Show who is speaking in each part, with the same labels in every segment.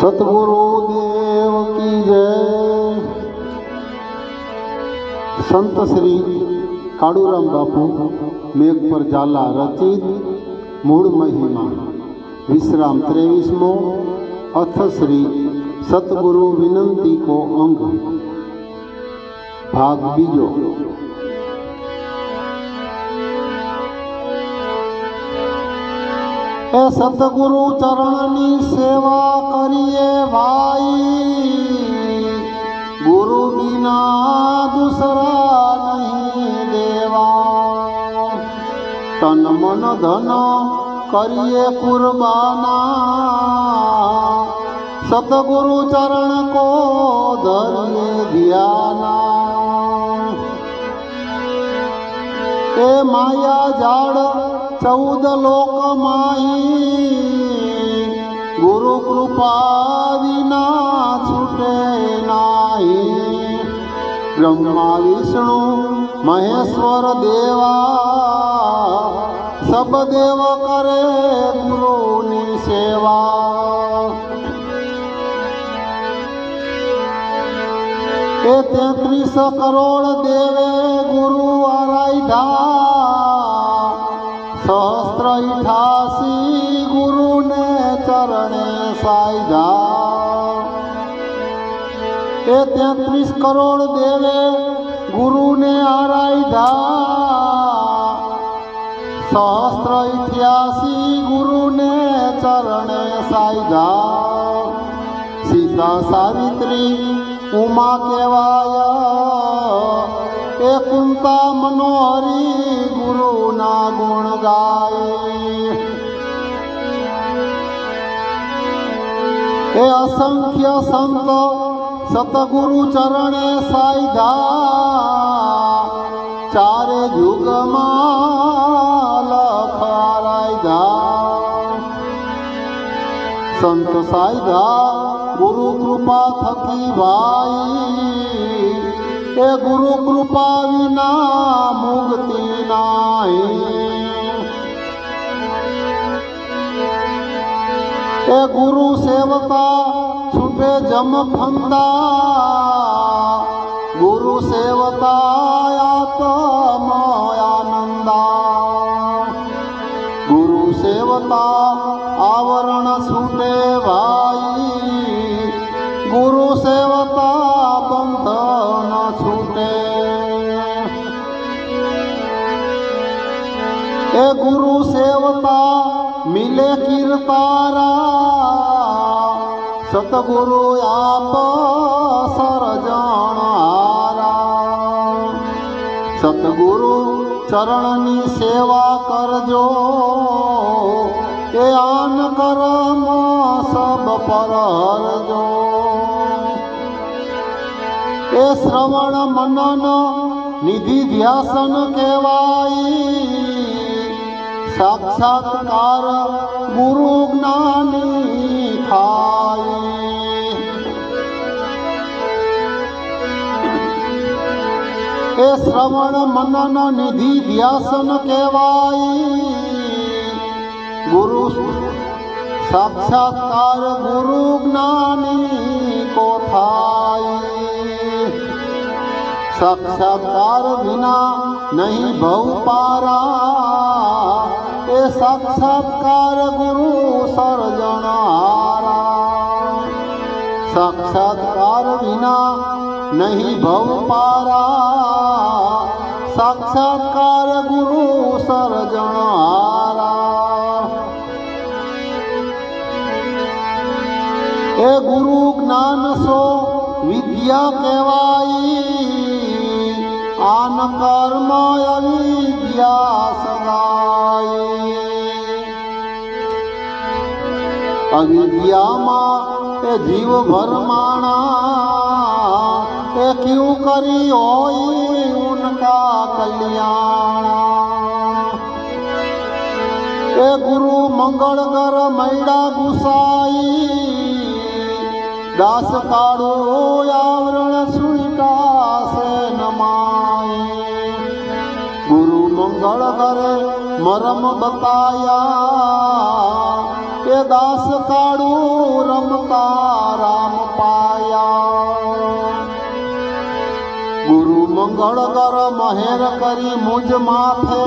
Speaker 1: सतगुरु देव की जय। संत श्री काड़ूराम बापू मेघ पर जाला रचित मूल महिमा। विश्राम त्रेवीसमो, अथ श्री सतगुरु विनंती को अंग। भाग बीजो। એ સતગુરુ ચરણની સેવા કરીએ ભાઈ. ગુરુ વિના દુસરા નહીં દેવા. તન મન ધન કરીએ કુરબાના. સતગુરુ ચરણ કો ધરીએ ધ્યાના. એ માયા ઝાડ ચૌદ લોક માહી ગુરુ કૃપા વિના છૂટે નાહી. બ્રહ્મા, વિષ્ણુ, મહેશ્વર, દેવા, સબ દેવ કરે ગુરુની સેવા. એ તેત્રીસ કરોડ દેવે ગુરુ આરાધા સહસ્ત્ર ઇઠાસી ગુરુને ચરણે સાઈધા એ તેત્રીસ કરોડ દેવે ગુરુને આરાધા સહસ્ત્ર અઠ્યાસી ગુરુને ચરણે સાઈધા સીતા સાવિત્રી ઉમા કહેવાય. એ કુંતા મનોહરી ગુરુના ગુણ ગાય. એ અસંખ્ય સંત સતગુરુ ચરણે સાયધા ચારે યુગમાં લખારાયધા સંત સાઈધા ગુરુ કૃપા થકી ભાઈ એ ગુરુ કૃપા વિના મુક્તિ નાહી એ ગુરુ સેવતા છૂટે જમ ફંદા. ગુરુ સેવતા મિલે કીર્તારા સતગુરુ આપ સરજણ સતગુરુ ચરણની સેવા કરજો, એ આન કરમ સબ પર હરજો એ શ્રવણ મનન નિધિ ધ્યાસન કહેવાય સાક્ષાત્કાર ગુરુ જ્ઞાની થાય. એ શ્રવણ મનન નિધિ ધ્યાસન કહેવાય. ગુરુ સાક્ષાત્કાર ગુરુ જ્ઞાની કો થાય. સાક્ષાત્કાર વિના નહીં ભવ પારા. સાક્ષાત્કાર ગુરુ સર્જનારા. સાક્ષાત્કાર વિના નહીં ભવ પારા. સાક્ષાત્કાર ગુરુ સર્જનારા. એ ગુરુ જ્ઞાન સો વિદ્યા કહેવાય. આન કર્મ અવિદ્યા સદાય અવિદ્યામાં એ જીવ ભરમાણા, એ ક્યું કરી હોય ઉનકા કલ્યાણ? એ ગુરુ મંગળ કર મૈડા ગુસાઈ, દાસ કાળો આવરણ સુઈટા સે નમાય ગુરુ મંગળ કરે મરમ બતાયા એ દાસ કાળું રમતા રામ પાયા. ગુરુ મંગળ કર મહેર કરી મુજ માથે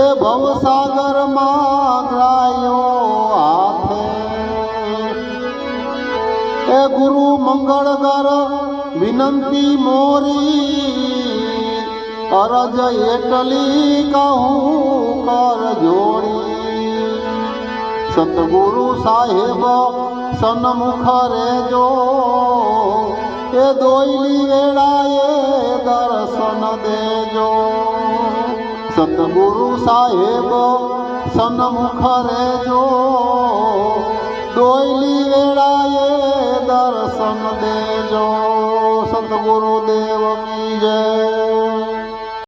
Speaker 1: એ ભવસાગરમાં ગ્રાયો હાથે. એ ગુરુ મંગળ કર વિનંતી મોરી, અરજ એટલી કહું કર જોડી સતગુરુ સાહેબ સન્મુખ રેજો એ દોયલી વેળાએ દર્શન દેજો. સતગુરુ સાહેબ સન્મુખ રેજો દોયલી વેળાએ દર્શન દેજો. સતગુરુ દેવ કી જય.